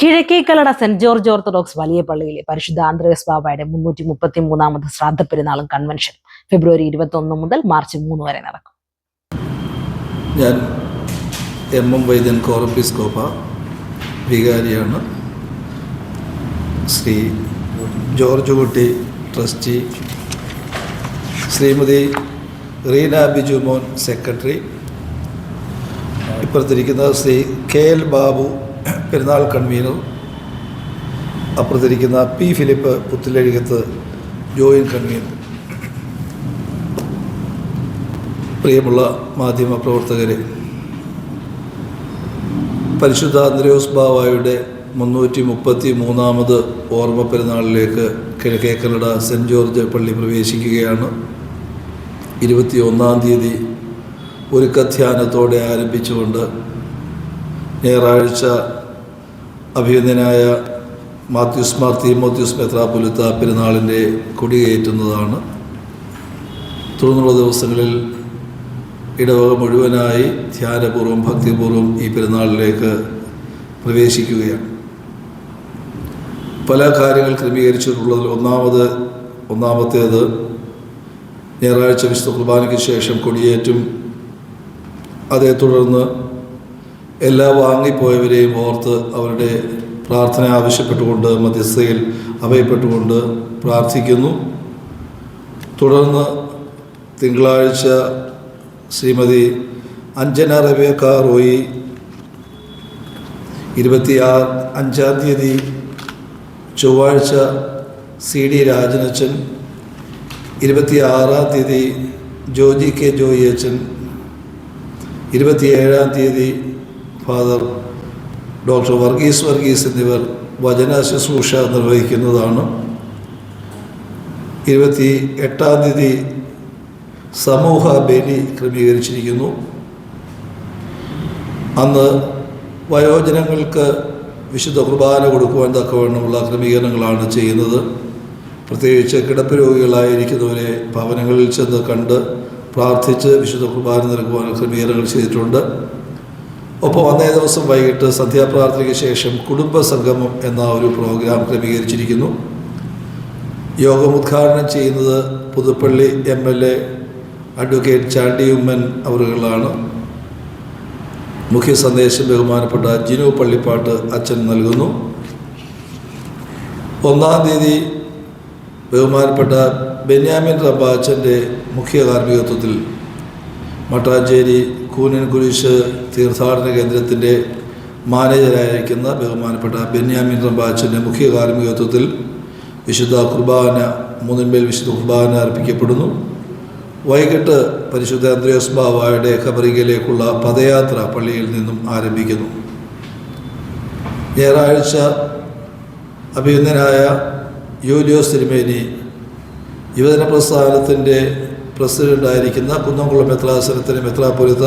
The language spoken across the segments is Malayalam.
കിഴക്കേക്കലട സെന്റ് ജോർജ് ഓർത്തഡോക്സ് വലിയ പള്ളിയിലെ പരിശുദ്ധ ആന്ത്രോസ് ബാബായുടെ മുന്നൂറ്റി മുപ്പത്തി മൂന്നാമത് ശ്രാദ്ധ പെരുന്നാളും കൺവെൻഷൻ ഫെബ്രുവരി ഇരുപത്തി ഒന്ന് മുതൽ മാർച്ച് മൂന്ന് വരെ നടക്കും. ഞാൻ എം എം വൈദ്യൻ കോറപ്പിസ്കോപ്പ വികാരിയാണ്. Shri George Kutty trustee. Shrimati Reena Biju Mon secretary ഇപ്പുറത്തിരിക്കുന്ന Shri K L Babu പെരുന്നാൾ convener അപ്പുറത്തിരിക്കുന്ന P Philip Puthilazhukath join convener. പ്രിയമുള്ള മാധ്യമ പ്രവർത്തകരെ പരിശുദ്ധ അന്ത്രയോസ് ബാവായുടെ മുന്നൂറ്റി മുപ്പത്തി മൂന്നാമത് ഓർമ്മ പെരുന്നാളിലേക്ക് കിഴക്കേ കന്നഡ സെന്റ് ജോർജ് പള്ളി പ്രവേശിക്കുകയാണ്. ഇരുപത്തി ഒന്നാം തീയതി ഒരുക്കധ്യാനത്തോടെ ആരംഭിച്ചുകൊണ്ട് ഞായറാഴ്ച അഭിനന്ദനായ മാത്യുസ് മാർ തീമോത്യുസ് മെത്രാപൊലിത്ത പെരുന്നാളിന്റെ കൊടിയേറ്റുന്നതാണ്. തുടർന്നുള്ള ദിവസങ്ങളിൽ ഇടവക മുഴുവനായി ധ്യാനപൂർവം ഭക്തിപൂർവം ഈ പെരുന്നാളിലേക്ക് പ്രവേശിക്കുകയാണ്. പല കാര്യങ്ങൾ ക്രമീകരിച്ചിട്ടുള്ളതിൽ ഒന്നാമത് ഒന്നാമത്തേത് ഞായറാഴ്ച വിശുദ്ധ കുർബാനയ്ക്ക് ശേഷം കൊടിയേറ്റും അതേ തുടർന്ന് എല്ലാ വാങ്ങിപ്പോയവരെയും ഓർത്ത് അവരുടെ പ്രാർത്ഥന ആവശ്യപ്പെട്ടുകൊണ്ട് മധ്യസ്ഥയിൽ അഭയപ്പെട്ടുകൊണ്ട് പ്രാർത്ഥിക്കുന്നു. തുടർന്ന് തിങ്കളാഴ്ച ശ്രീമതി അഞ്ജന റബേക്ക റോയി ഇരുപത്തി ആറ് അഞ്ചാം തീയതി ചൊവ്വാഴ്ച സി ഡി രാജനച്ചൻ ഇരുപത്തി ആറാം തീയതി ജോജി കെ ജോയി അച്ഛൻ ഇരുപത്തിയേഴാം തീയതി ഫാദർ ഡോക്ടർ വർഗീസ് വർഗീസ് എന്നിവർ വചന ശുശ്രൂഷ നിർവഹിക്കുന്നതാണ്. ഇരുപത്തി എട്ടാം തീയതി സമൂഹ ബലി ക്രമീകരിച്ചിരിക്കുന്നു. അന്ന് വയോജനങ്ങൾക്ക് വിശുദ്ധ കുർബാന കൊടുക്കുവാൻ തക്കവണ്ണമുള്ള ക്രമീകരണങ്ങളാണ് ചെയ്യുന്നത്. പ്രത്യേകിച്ച് കിടപ്പ് രോഗികളായിരിക്കുന്നവരെ ഭവനങ്ങളിൽ ചെന്ന് കണ്ട് പ്രാർത്ഥിച്ച് വിശുദ്ധ കുർബാന നൽകുവാൻ ക്രമീകരണങ്ങൾ ചെയ്തിട്ടുണ്ട്. ഒപ്പം അന്നേ ദിവസം വൈകിട്ട് സന്ധ്യാപ്രാർത്ഥനയ്ക്ക് ശേഷം കുടുംബസംഗമം എന്ന ഒരു പ്രോഗ്രാം ക്രമീകരിച്ചിരിക്കുന്നു. യോഗം ഉദ്ഘാടനം ചെയ്യുന്നത് Puthuppally M L A advocate Chandy Oommen അവറുകളാണ് മുഖ്യ സന്ദേശം ബഹുമാനപ്പെട്ട ജിനു പള്ളിപ്പാട്ട് അച്ഛൻ നൽകുന്നു. ഒന്നാം തീയതി ബഹുമാനപ്പെട്ട ബെന്യാമിൻ റബ്ബ അച്ഛന്റെ മുഖ്യ കാർമ്മികത്വത്തിൽ മട്ടാഞ്ചേരി കൂനൻ കുരിശ് തീർത്ഥാടന കേന്ദ്രത്തിന്റെ മാനേജരായിരിക്കുന്ന ബഹുമാനപ്പെട്ട ബെന്യാമിൻ റംബാച്ചിന്റെ മുഖ്യ കാർമ്മികത്വത്തിൽ വിശുദ്ധ കുർബാന മൂന്നിന്മേൽ വിശുദ്ധ കുർബാന അർപ്പിക്കപ്പെടുന്നു. വൈകിട്ട് പരിശുദ്ധ അന്ത്രയോസ് ബാവായുടെ ഖബറികയിലേക്കുള്ള പദയാത്ര പള്ളിയിൽ നിന്നും ആരംഭിക്കുന്നു. ഞായറാഴ്ച അഭിനന്ദനായ യൂലിയോസ് തിരുമേനി യുവജന പ്രസ്ഥാനത്തിന്റെ പ്രസിഡന്റായിരിക്കുന്ന കുന്നംകുളം മെത്രാസനത്തിന് മെത്രാപൊലിത്ത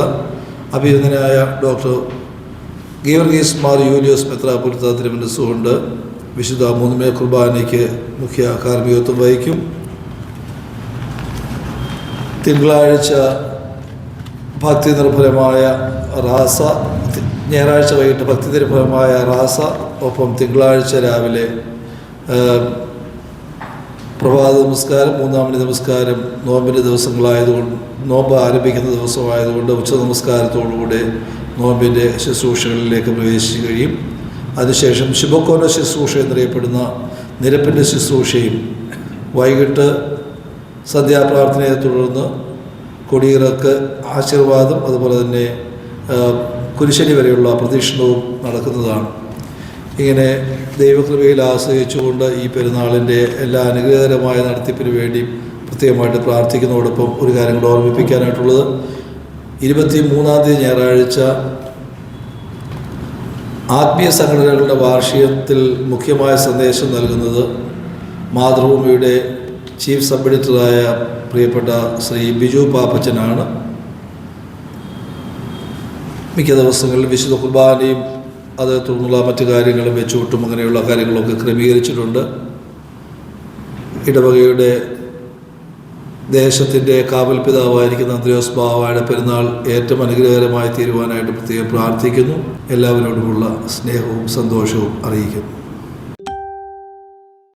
അഭിനന്ദനായ ഡോക്ടർ ഗീവർഗീസ് മാർ യൂലിയോസ് മെത്രാപൊലിത്ത തിരുമനസ്സുകൊണ്ട് വിശുദ്ധ മൂന്നുമേ കുർബാനയ്ക്ക് മുഖ്യ കാർമ്മികത്വം വഹിക്കും. തിങ്കളാഴ്ച ഭക്തി നിർഭരമായ റാസ ഞായറാഴ്ച വൈകിട്ട് ഭക്തി നിർഭരമായ റാസ ഒപ്പം തിങ്കളാഴ്ച രാവിലെ പ്രഭാത നമസ്കാരം. മൂന്നാമത്തെ നമസ്കാരം നോമ്പിന്റെ ദിവസങ്ങളായതുകൊണ്ട് നോമ്പ് ആരംഭിക്കുന്ന ദിവസമായതുകൊണ്ട് ഉച്ച നമസ്കാരത്തോടുകൂടെ നോമ്പിന്റെ ശുശ്രൂഷകളിലേക്ക് പ്രവേശിച്ചു കഴിയും. അതിനുശേഷം ശുഭക്കോന ശുശ്രൂഷ എന്നറിയപ്പെടുന്ന നിരപ്പിന്റെ ശുശ്രൂഷയും വൈകിട്ട് സന്ധ്യാപ്രാർത്ഥനയെ തുടർന്ന് കൊടിയിറക്ക് ആശീർവാദം അതുപോലെ തന്നെ കുരിശനി വരെയുള്ള പ്രദക്ഷിണവും നടക്കുന്നതാണ്. ഇങ്ങനെ ദൈവകൃപയിൽ ആശ്രയിച്ചുകൊണ്ട് ഈ പെരുന്നാളിന്റെ എല്ലാ അനുഗ്രഹകരമായ നടത്തിപ്പിന് വേണ്ടി പ്രത്യേകമായിട്ട് പ്രാർത്ഥിക്കുന്നതോടൊപ്പം ഒരു കാര്യം കൂടെ ഓർമ്മിപ്പിക്കാനായിട്ടുള്ളത്. ഇരുപത്തി മൂന്നാം തീയതി ഞായറാഴ്ച ആത്മീയ സംഘടനകളുടെ വാർഷികത്തിൽ മുഖ്യമായ സന്ദേശം നൽകുന്നത് മാതൃഭൂമിയുടെ ചീഫ് സബ് എഡിറ്ററായ പ്രിയപ്പെട്ട ശ്രീ ബിജു പാപ്പച്ചനാണ്. മിക്ക ദിവസങ്ങളിൽ വിശുദ്ധ കുർബാനയും അത് തുടർന്നുള്ള മറ്റു കാര്യങ്ങളും വെച്ചുവിട്ടും അങ്ങനെയുള്ള കാര്യങ്ങളൊക്കെ ക്രമീകരിച്ചിട്ടുണ്ട്. ഇടവകയുടെ ദേശത്തിന്റെ കാവൽ പിതാവായിരിക്കുന്ന അന്ത്രോസ് ബാവയുടെ പെരുന്നാൾ ഏറ്റവും അനുഗ്രഹകരമായി തീരുവാനായിട്ട് പ്രത്യേകം പ്രാർത്ഥിക്കുന്നു. എല്ലാവരോടുമുള്ള സ്നേഹവും സന്തോഷവും അറിയിക്കുന്നു.